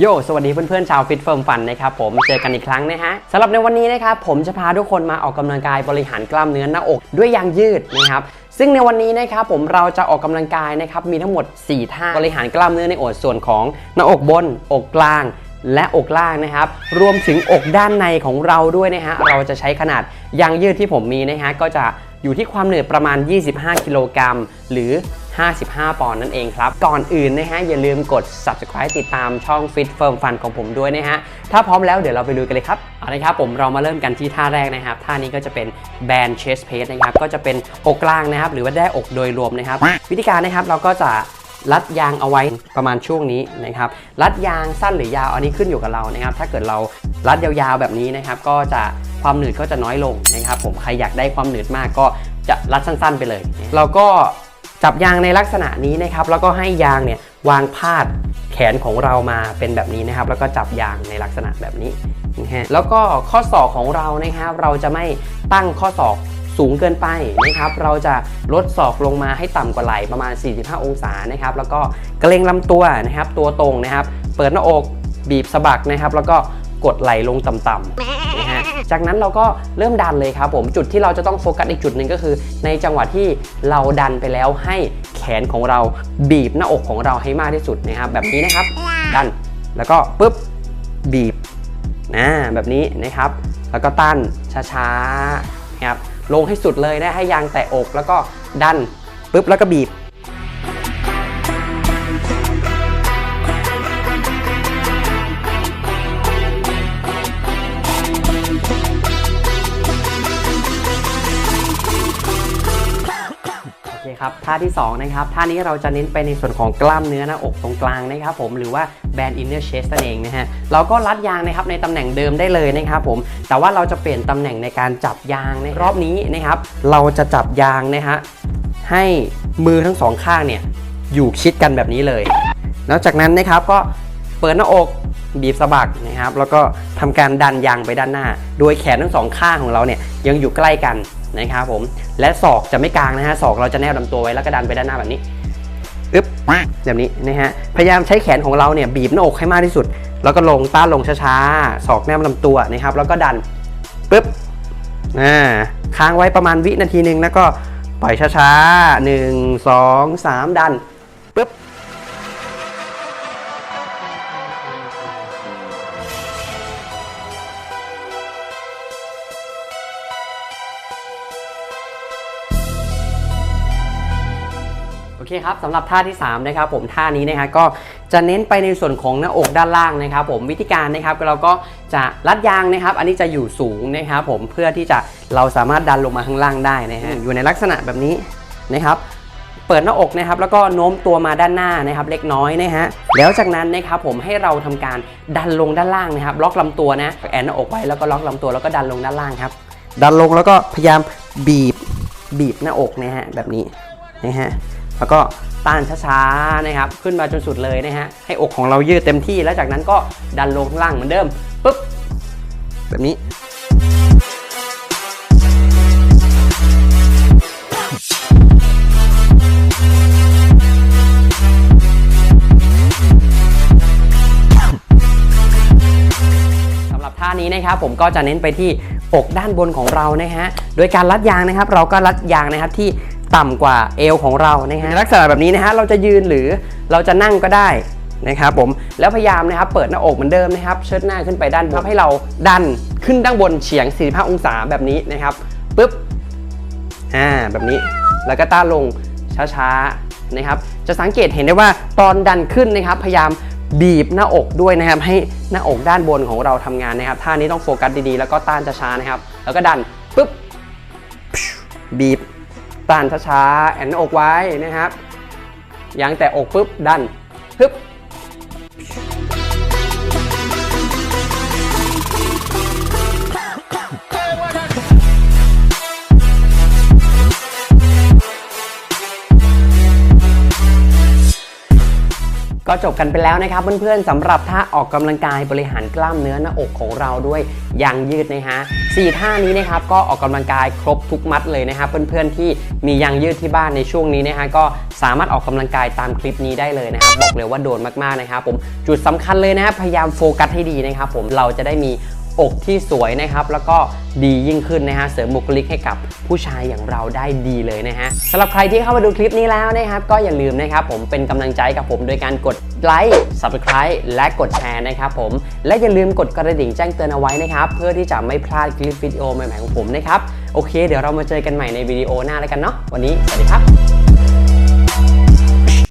โยสวัสดีเพื่อนๆชาวฟิตเฟิร์มฟันนะครับผมเจอกันอีกครั้งนะฮะสำหรับในวันนี้นะครับผมจะพาทุกคนมาออกกำลังกายบริหารกล้ามเนื้อหน้าอกด้วยยางยืดนะครับซึ่งในวันนี้นะครับผมเราจะออกกำลังกายนะครับมีทั้งหมด 4 ท่าบริหารกล้ามเนื้อในอกส่วนของหน้าอกบน อกกลาง และอกล่างนะครับรวมถึงอกด้านในของเราด้วยนะฮะเราจะใช้ขนาดยางยืดที่ผมมีนะฮะก็จะอยู่ที่ความหนื่อยประมาณ 25 กิโลกรัมหรือ 55 ปอนด์นั่นเองครับ ก่อนอื่นนะฮะ อย่าลืมกด subscribe ติดตามช่อง Fit Firm Fun ของผมด้วยนะฮะ ถ้าพร้อมแล้วเดี๋ยวเราไปดูกันเลยครับ เอาละครับผมเรามาเริ่มกันที่ท่าแรกนะครับ ท่านี้ก็จะเป็น band chest press นะครับ ก็จะเป็นอกกลางนะครับ หรือว่าได้อกโดยรวมนะครับ วิธีการนะครับเราก็จะรัดยางเอาไว้ประมาณช่วงนี้นะครับ รัดยางสั้นหรือยาวอันนี้ขึ้นอยู่กับเรานะครับ ถ้าเกิดเรารัดยาวๆแบบนี้นะครับ ก็จะความหนืดก็จะน้อยลงนะครับ ผมใครอยากได้ความหนืดมากก็จะรัดสั้น ๆ ไปเลย เราก็ จับยางในลักษณะนี้นะครับ แล้วก็ให้ยางเนี่ยวางพาดแขนของเรามาเป็นแบบนี้นะครับ แล้วก็จับยางในลักษณะแบบนี้นะฮะแล้วก็ข้อศอกของเรานะครับ เราจะไม่ตั้งข้อศอกสูงเกินไปนะครับ เราจะลดศอกลงมาให้ต่ำกว่าไหล่ประมาณ 45 องศานะครับ แล้วก็เกรงลำตัวนะครับ ตัวตรงนะครับ เปิดหน้าอกบีบสะบักนะครับ แล้วก็กดไหล่ลงต่ำๆ จากนั้นเราก็เริ่มดันเลยครับผมจุดที่เราจะต้องโฟกัสอีกจุดหนึ่งก็คือ ในจังหวะที่เราดันไปแล้วให้แขนของเราบีบหน้าอกของเราให้มากที่สุดนะครับ แบบนี้นะครับ ดันแล้วก็ปุ๊บบีบนะแบบนี้นะครับ แล้วก็ตั้นช้าๆนะครับลงให้สุดเลยนะให้ยางแตะอกแล้วก็ดันปุ๊บแล้วก็บีบ คครับท่าที่2นะครับท่านี้เราจะเน้นไปในส่วนของกล้ามเนื้อหน้าอกตรงกลางนะครับผมหรือว่า band inner chest นั่นเองนะฮะเราก็รัดยางนะครับในตำแหน่งเดิมได้เลยนะครับผมแต่ว่าเราจะเปลี่ยนตำแหน่งในการจับยางในรอบนี้นะครับ เราจะจับยางนะฮะให้มือทั้งสองข้างเนี่ยอยู่ชิดกันแบบนี้เลยแล้วจากนั้นนะครับก็เปิดหน้าอกบีบสะบักนะครับ แล้วก็ทำการดันยางไปด้านหน้า โดยแขนทั้งสองข้างของเราเนี่ยยังอยู่ใกล้กัน นะครับผมและศอกจะไม่กลางนะฮะศอกเราจะแนบลำตัวไว้แล้วก็ดันไปด้านหน้าแบบนี้อึ๊บแบบนี้นะฮะพยายามใช้แขนของเราเนี่ยบีบหน้าอกให้มากที่สุด แล้วก็ลงต้านลงช้าๆศอกแนบลำตัวนะครับแล้วก็ดันปึ๊บอ่าค้างไว้ประมาณวินาทีหนึ่งแล้วก็ปล่อยช้าๆหนึ่งสองสามดันปึ๊บ คครับสำหรับท่าที่3นะครับผมท่านี้นะครับก็จะเน้นไปในส่วนของหน้าอกด้านล่างนะครับผมวิธีการนะครับเราก็จะรัดยางนะครับ อันนี้จะอยู่สูงนะครับผมเพื่อที่จะเราสามารถดันลงมาข้างล่างได้นะฮะอยู่ในลักษณะแบบนี้นะครับเปิดหน้าอกนะครับแล้วก็โน้มตัวมาด้านหน้านะครับเล็กน้อยนะฮะแล้วจากนั้นนะครับผมให้เราทำการดันลงด้านล่างนะครับ ล็อกลำตัวนะแอนหน้าอกไว้แล้วก็ล็อกลำตัวแล้วก็ดันลงด้านล่างครับ ดันลงแล้วก็พยายามบีบบีบหน้าอกนะฮะแบบนี้นะฮะ แล้วก็ต้านช้าๆนะครับขึ้นมาจนสุดเลยนะฮะให้อกของเรายืดเต็มที่แล้วจากนั้นก็ดันลงข้างล่างเหมือนเดิมปุ๊บแบบนี้สำหรับท่านี้นะครับผมก็จะเน้นไปที่อกด้านบนของเรานะฮะ โดยการรัดยางนะครับ เราก็รัดยางนะครับที่ ต่ำกว่าเอวของเรานะฮะลักษณะแบบนี้นะฮะเราจะยืนหรือเราจะนั่งก็ได้นะครับผมแล้วพยายามนะครับเปิดหน้าอกเหมือนเดิมนะครับ เชิดหน้าขึ้นไปด้านบนให้เราดันขึ้นด้านบนเฉียง 45 องศาแบบนี้นะครับปุ๊บอ่าแบบนี้แล้วก็ต้านลงช้าๆนะครับ จะสังเกตเห็นได้ว่าตอนดันขึ้นนะครับ พยายามบีบหน้าอกด้วยนะครับ ให้หน้าอกด้านบนของเราทำงานนะครับท่านี้ต้องโฟกัสดีๆ แล้วก็ต้านช้าๆนะครับ แล้วก็ดันปุ๊บบีบั้นช้าๆแอนหน้าอกไว้นะครับยังแต่อกปุ๊บดันฮึบ ก็จบกันไปแล้วนะครับเพื่อนๆสำหรับท่าออกกำลังกายบริหารกล้ามเนื้อหน้าอกของเราด้วยยางยืดนะฮะสี่ท่านี้นะครับก็ออกกำลังกายครบทุกมัดเลยนะครับเพื่อนๆที่มียางยืดที่บ้านในช่วงนี้นะฮะก็สามารถออกกำลังกายตามคลิปนี้ได้เลยนะครับบอกเลยว่าโดนมากๆนะครับผมจุดสำคัญเลยนะครับพยายามโฟกัสให้ดีนะครับผมเราจะได้มี อกที่สวยนะครับ แล้วก็ดียิ่งขึ้นนะฮะเสริมบุคลิกให้กับผู้ชายอย่างเราได้ดีเลยนะฮะสำหรับใครที่เข้ามาดูคลิปนี้แล้วนะครับ ก็อย่าลืมนะครับผมเป็นกำลังใจกับผมโดยการกดไลค์ subscribe และกดแชร์นะครับผมและอย่าลืมกดกระดิ่งแจ้งเตือนเอาไว้นะครับ เพื่อที่จะไม่พลาดคลิปวิดีโอใหม่ๆของผมนะครับโอเค เดี๋ยวเรามาเจอกันใหม่ในวิดีโอหน้าแล้วกันเนาะวันนี้สวัสดีครับ